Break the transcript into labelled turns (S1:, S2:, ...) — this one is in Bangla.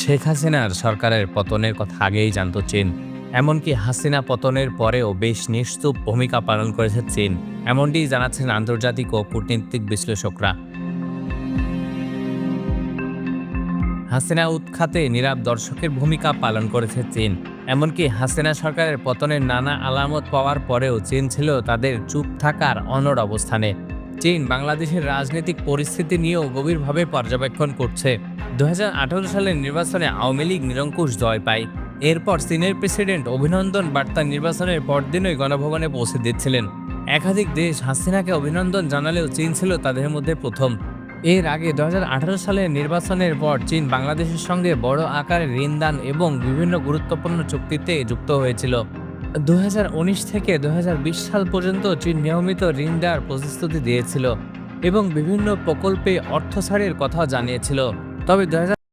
S1: শেখ হাসিনার সরকারের পতনের কথা আগেই জানত চীন। এমনকি হাসিনা পতনের পরেও বেশ নিশ্চুপ ভূমিকা পালন করেছে চীন, এমনটি জানাচ্ছেন আন্তর্জাতিক ও কূটনীতিক বিশ্লেষকরা। হাসিনা উৎখাতে নীরব দর্শকের ভূমিকা পালন করেছে চীন, এমনকি হাসিনা সরকারের পতনের নানা আলামত পাওয়ার পরেও চীন ছিল তাদের চুপ থাকার অনড় অবস্থানে। চীন বাংলাদেশের রাজনৈতিক পরিস্থিতি নিয়েও গভীরভাবে পর্যবেক্ষণ করছে। দু হাজার আঠারো সালের নির্বাচনে আওয়ামী লীগ নিরঙ্কুশ জয় পায়। এরপর চীনের প্রেসিডেন্ট অভিনন্দন বার্তা নির্বাচনের পরদিনই গণভবনে পৌঁছে দিচ্ছিলেন। একাধিক দেশ হাসিনাকে অভিনন্দন জানালেও চীন ছিল তাদের মধ্যে প্রথম। এর আগে দু হাজার আঠারো সালের নির্বাচনের পর চীন বাংলাদেশের সঙ্গে বড় আকারে ঋণদান এবং বিভিন্ন গুরুত্বপূর্ণ চুক্তিতে যুক্ত হয়েছিল। দু হাজার উনিশ থেকে দু হাজার বিশ সাল পর্যন্ত চীন নিয়মিত ঋণ দেওয়ার প্রতিশ্রুতি দিয়েছিল এবং বিভিন্ন প্রকল্পে অর্থ ছাড়ের কথা জানিয়েছিল। তবে দু